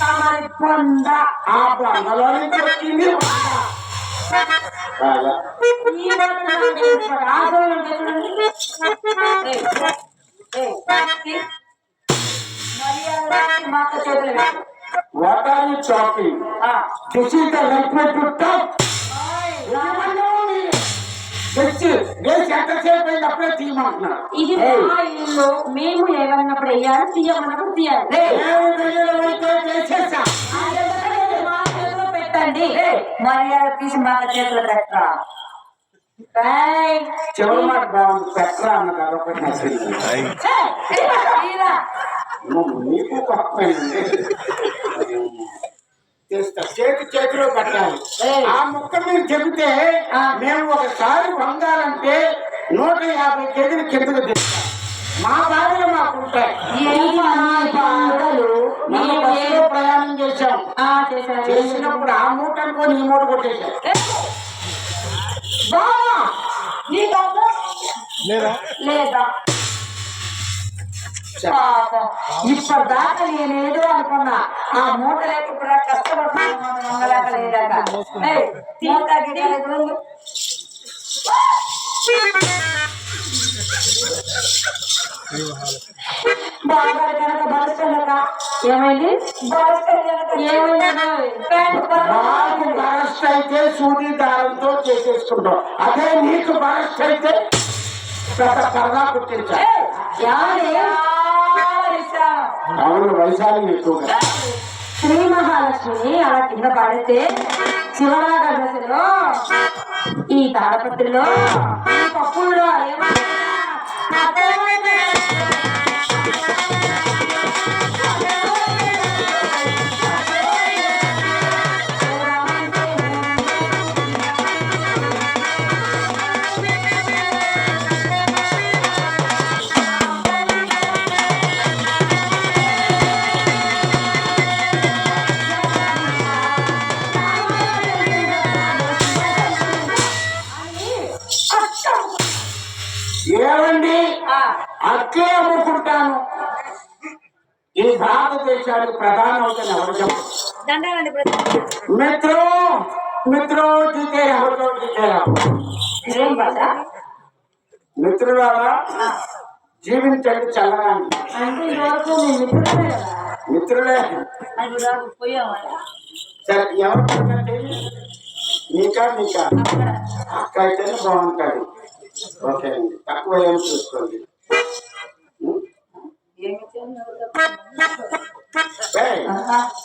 తమరి పొంద ఆ బండలో తెచ్చి వేసి ఎంతసేపు అయింది అప్పుడే తీయమంటున్నా ఇది మా ఇల్లు. మేము ఏమన్నప్పుడు వేయాలి తీయమన్నప్పుడు తీయాలి. పెట్టండి. మర్యాద తీసి మా చేతిలో పెట్టరా? చివరి మాట బాగుంది. పెట్టరా అన్న కాబట్టి నచ్చింది. ఏయ్, తీరా. నువ్వు నీకు పక్కమైంది చేస్తా చేతి చేతిలో పెట్టాలి. ఆ ముక్క మీరు చెబితే ఆ. మేము ఒకసారి పొందాలంటే నూట యాభై కేజీలు కిందకు మా బాధలు మాకు ఉంటాయి ఏంటి మా బాధలు? మనం నీవే- బస్సులో ప్రయాణం చేశాం ఆ, చేశాను. చేసినప్పుడు ఆ మూట అనుకొని ఈ మూట కొట్టేశాం అర్థం? లేదా పాపం. ఇప్పటిదాకా నేనేదో అనుకున్నా. ఆ మూట కష్టపడుతున్నాను లేదాక. ఏయ్, తీస్తా గిట్ట లేదు. బాగారు కనుక ఏమైంది? బలస్తలేక ఏమైంది? ప్యాంటు నాకు బరస్ట్ అయితే సూది దారంతో చేసేసుకుంటాం. అదే నీకు బరస్ట్ అయితే పెద్ద కర్రా కుట్టించా అవును వైశాలి ఎక్కువగా శ్రీ మహాలక్ష్మి అలా కింద పడితే శివరాగ దశలో ఈ తాడపత్రిలో పప్పుల్లో ఏమైనా ఏమండి? అట్లే అమ్ముకుంటాను ఈ భారతదేశానికి ప్రధాన అవుతాను ఎవరు చెప్పు దండాలండి మిత్రో మిత్రో జీతే ఎవరితో జీతేరా మిత్రులారా జీవించండి మీ మిత్రులే సరే ఎవరికంటే నీకా నీకా అక్క అయితేనే బాగుంటుంది ఓకే అండి. తక్కువ ఏం చూసుకోండి.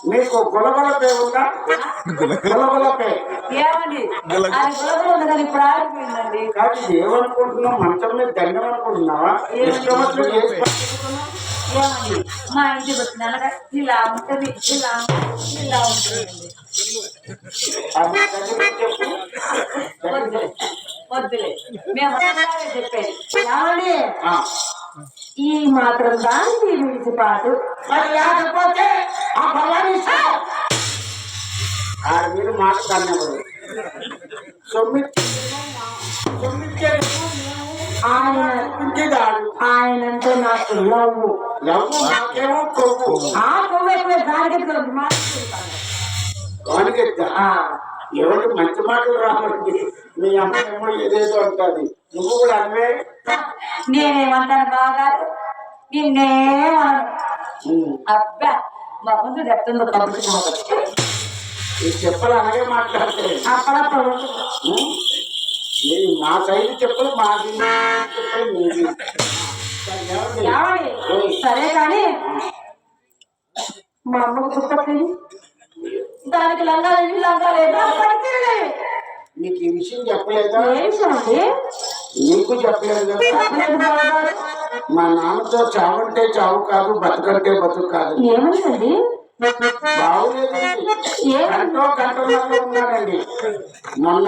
మీకు గులగుల పే ఉందా? గులగుల పే. కాదు ఏమనుకుంటున్నావు? మంచం మీద దండం అనుకుంటున్నావా మా ఇంటి వచ్చిన ఇలా ఉంటుంది ఇలా ఉంటుంది, ఇలా ఉంటుంది వద్దులే. మేము చెప్పేది. ఏమండి ఈ మాత్రం దానికి విడిచిపాటు మరి లేకపోతే ఆ భవానీ సార్ ఆ మీరు మాట చూపించేదాడు ఆయనంటే నాకు లవ్వు లవ్వు నాకేమో కొవ్వు. ఆ కొవ్వు ఎక్కువ. దానికి ఆ, ఎవరికి మంచి మాటలు రాబట్టి మీ అమ్మ ఏమో ఏదేదో అంటుంది. నువ్వు కూడా అన్వే నేనేమంటాను బాగా? నిన్నేమను అబ్బా మా ముందు చెప్తుంది చెప్పలు అలాగే మాట్లాడితే అప్పుడప్పుడు. మా సైజు చెప్పులు మాది. చెప్పులు మీది సరే, కానీ మా అమ్మకు పుస్తకం దానికి లంగాలు లంగాలేదు నీకు ఈ విషయం చెప్పలేదా? నీకు చెప్పలేదు. మా నాన్నతో చావంటే చావు కాదు బతుకంటే బతుకు కాదు. ఏమైందండి బాగులేదండి ఏ గంటో గంటన్నర ఉన్నాడండి. మొన్న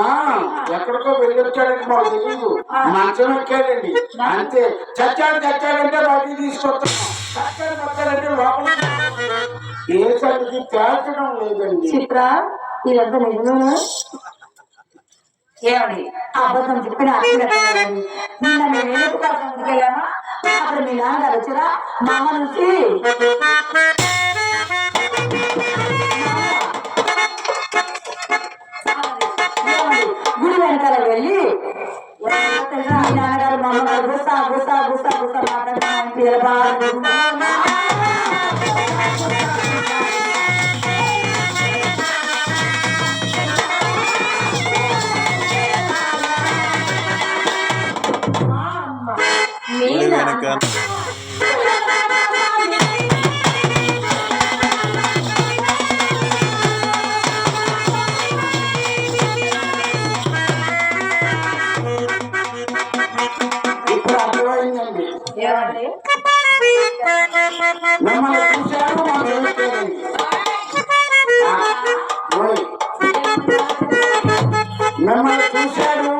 ఎక్కడికో వెళ్ళొచ్చాడండి మాకు తెలియదు మంచం ఎక్కాడండి. అంతే. చచ్చాడు చచ్చాడంటే బయటికి తీసుకొస్తాం. చచ్చాడు చచ్చాడంటే లోపల ఏ సంగతి? తేల్చడం లేదండి. చిత్ర ఇదంతా నిజమేనా ఏమండి అబద్ధం చెప్పిన నిన్న మేము ఎందుకు ముందుకు వెళ్ళామా? అక్కడ మీ నాన్నగారు వచ్చారా? మా అమ్మ నుంచి గుడి వెనకాల వెళ్ళి మీ నాన్నగారు మా అమ్మగారు గుసా గుసా గుసా గుసా మాట్లాడుతున్నాను మిమ్మల్ని చూశారు చూడండి ఓయ్ మిమ్మల్ని చూశాడు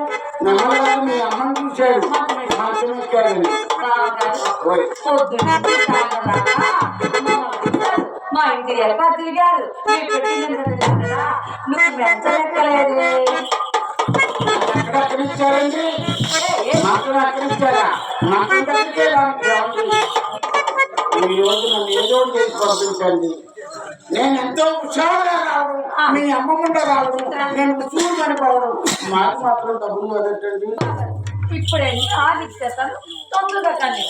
మిమ్మల్ని కాదు, మీ అమ్మని చూశాడు. మా ఇంటి ఎలా తిరిగారు మీ పెట్టిన కదా నువ్వు వెంటలేదు ఎక్కడ ఇచ్చారండి. మాకు అక్కడ ఇచ్చారా? మాకు దగ్గరికే రావాలి. ఈ రోజు ఏదో చేసి పంపించండి నేను ఎంతో ఉత్సాహంగా రావడం మీ అమ్మమ్మ రావడం నేను చూడు కనిపోవడం మాకు మాత్రం డబ్బులు అనేటండి ఇప్పుడే ఆదిత్యతను తొందరగా కానీ